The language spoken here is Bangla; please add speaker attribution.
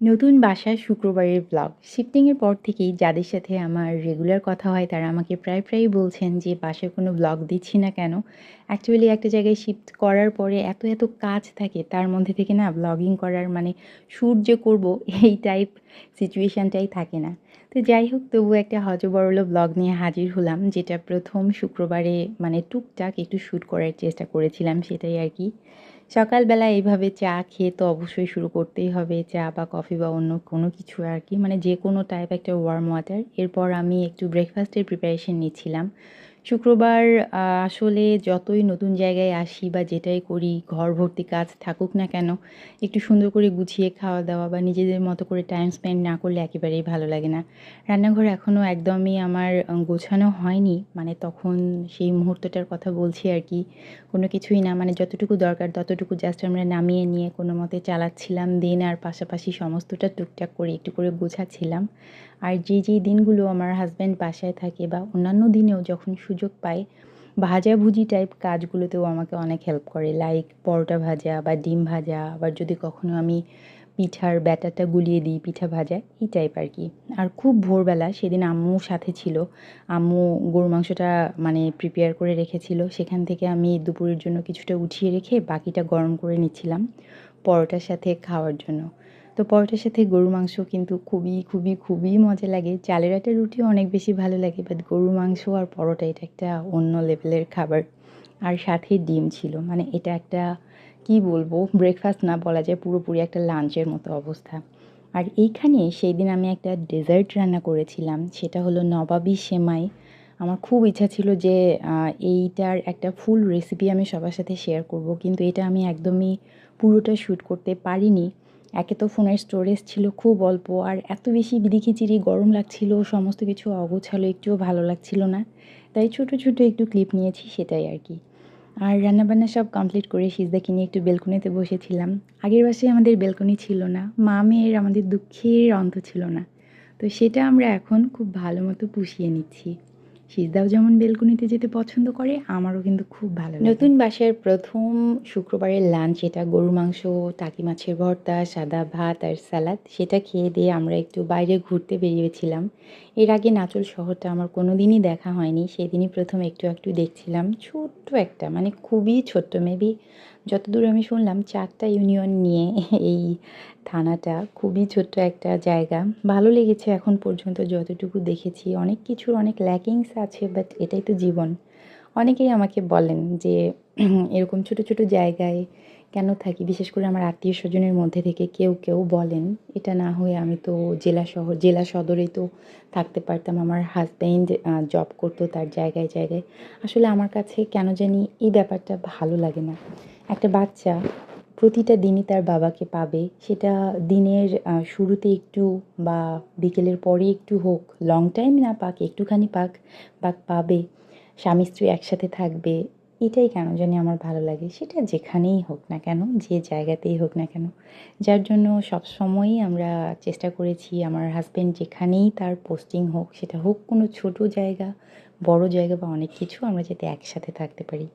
Speaker 1: নতুন বাসায় শুক্রবারের ব্লগ শিফটিংয়ের পর থেকেই যাদের সাথে আমার রেগুলার কথা হয়, তারা আমাকে প্রায় প্রায়ই বলছেন যে, বাসায় কোনো ব্লগ দিচ্ছি না কেন? অ্যাকচুয়ালি একটা জায়গায় শিফট করার পরে এত এত কাজ থাকে, তার মধ্যে থেকে না ব্লগিং করার মানে শ্যুট যে করব, এই টাইপ সিচুয়েশানটাই থাকে না। তো যাই হোক তবু একটা হজবরল ব্লগ নিয়ে হাজির হলাম, যেটা প্রথম শুক্রবারে মানে টুকটাক একটু শ্যুট করার চেষ্টা করেছিলাম, সেটাই আর কি। সকালবেলা এইভাবে চা খেয়ে তো অবশ্যই শুরু করতেই হবে, চা বা কফি বা অন্য কোনো কিছু আর কি। মানে যে কোনো টাইপ একটা ওয়ার্ম ওয়াটার এরপর আমি একটু ব্রেকফাস্টের প্রিপারেশন নিচ্ছিলাম। শুক্রবার আসলে যতই নতুন জায়গায় আসি বা যেটাই করি, ঘর ভর্তি কাজ থাকুক না কেন, একটু সুন্দর করে গুছিয়ে খাওয়া দাওয়া বা নিজেদের মতো করে টাইম স্পেন্ড না করলে একেবারেই ভালো লাগে না। রান্নাঘর এখনও একদমই আমার গোছানো হয়নি মানে তখন সেই মুহূর্তটার কথা বলছি আর কি। কোনো কিছুই না মানে যতটুকু দরকার ততটুকু জাস্ট আমরা নামিয়ে নিয়ে কোনো মতে চালাচ্ছিলাম দিন আর পাশাপাশি সমস্তটা টুকটাক করে একটু করে গোছাচ্ছিলাম। আর যে যেই দিনগুলো আমার হাজব্যান্ড বাসায় থাকে বা অন্যান্য দিনেও যখন সুযোগ পায়। ভাজাভুজি টাইপ কাজগুলোতেও আমাকে অনেক হেল্প করে। লাইক পরোটা ভাজা বা ডিম ভাজা, আবার যদি কখনো আমি পিঠার ব্যাটারটা গুলিয়ে দিই, পিঠা ভাজা, এই টাইপ আর কি আর খুব ভোরবেলা সেদিন আম্মু সাথে ছিল। আম্মু গরু মাংসটা মানে প্রিপেয়ার করে রেখেছিল। সেখান থেকে আমি দুপুরের জন্য কিছুটা উঠিয়ে রেখে বাকিটা গরম করে নিচ্ছিলাম পরোটার সাথে খাওয়ার জন্য। তো পরোটার সাথে গরুর মাংস কিন্তু খুবই খুবই খুবই মজা লাগে। চালের আটার রুটিও অনেক বেশি ভালো লাগে বাট গরুর মাংস আর পরোটা এটা একটা অন্য লেভেলের খাবার। আর সাথে ডিম ছিল মানে এটা একটা, কি বলব ব্রেকফাস্ট না বলা যায়, পুরোপুরি একটা লাঞ্চের মতো অবস্থা। আর এইখানে সেই দিন আমি একটা ডেজার্ট রান্না করেছিলাম, সেটা হলো নবাবি সেমাই। আমার খুব ইচ্ছা ছিল যে এইটার একটা ফুল রেসিপি আমি সবার সাথে শেয়ার করব, কিন্তু এটা আমি একদমই পুরোটা শ্যুট করতে পারিনি। একে তো ফোনের স্টোরেজ ছিল খুব অল্প আর এত বেশি বিদিখিচিরি গরম লাগছিল, সমস্ত কিছু অগোছালো, একটুও ভালো লাগছিল না। তাই ছোট ছোট একটু ক্লিপ নিয়েছি, সেটাই আর কি। আর রান্নাবান্না সব কমপ্লিট করে সিজদাকে নিয়ে একটু বেলকনিতে বসেছিলাম। আগের বাসায় আমাদের বেলকনি ছিল না, মা, মেয়ের আমাদের দুঃখের অন্ত ছিল না। তো সেটা আমরা এখন খুব ভালো মতো পুষিয়ে নিচ্ছি। সিজদাও যেমন বেলকুনিতে যেতে পছন্দ করে, আমারও কিন্তু খুব ভালো নতুন বাসার প্রথম শুক্রবারের লাঞ্চ এটা গরুর মাংস, টাকি মাছের ভর্তা, সাদা ভাত আর স্যালাদ সেটা খেয়ে দিয়ে আমরা একটু বাইরে ঘুরতে বেরিয়েছিলাম। এর আগে নাচল শহরটা আমার কোনো দিনই দেখা হয়নি, সেদিনই প্রথম একটু একটু দেখছিলাম। ছোট্ট একটা মানে খুবই ছোট্ট মেবি যতদূর আমি শুনলাম, চারটা ইউনিয়ন নিয়ে এই থানাটা খুবই ছোট্ট একটা জায়গা। ভালো লেগেছে এখন পর্যন্ত যতটুকু দেখেছি। অনেক কিছুর অনেক ল্যাকিংস আছে বাট এটাই তো জীবন। অনেকেই আমাকে বলেন যে, এরকম ছোট ছোট জায়গায় কেন থাকি? বিশেষ করে আমার আত্মীয় স্বজনের মধ্যে থেকে কেউ কেউ বলেন, এটা না হয়ে আমি তো জেলা শহর, জেলা সদরেই তো থাকতে পারতাম। আমার হাজব্যান্ড জব করতো তার জায়গায় জায়গায়। আসলে আমার কাছে কেন জানি এই ব্যাপারটা ভালো লাগে না। একটা বাচ্চা প্রতিটা দিনই তার বাবাকে পাবে। সেটা দিনের শুরুতে একটু বা বিকেলের পরে একটু হোক লং টাইম না পাক, একটুখানি পাক, বা পাবে। স্বামী স্ত্রী একসাথে থাকবে। এটাই কেন জানি আমার ভালো লাগে। সেটা যেখানেই হোক না কেন, যে জায়গাতেই হোক না কেন। যার জন্য সব সবসময়ই আমরা চেষ্টা করেছি আমার হাজব্যান্ড যেখানেই তার পোস্টিং হোক, সেটা হোক কোনো ছোট জায়গা, বড় জায়গা বা অনেক কিছু, আমরা যাতে একসাথে থাকতে পারি।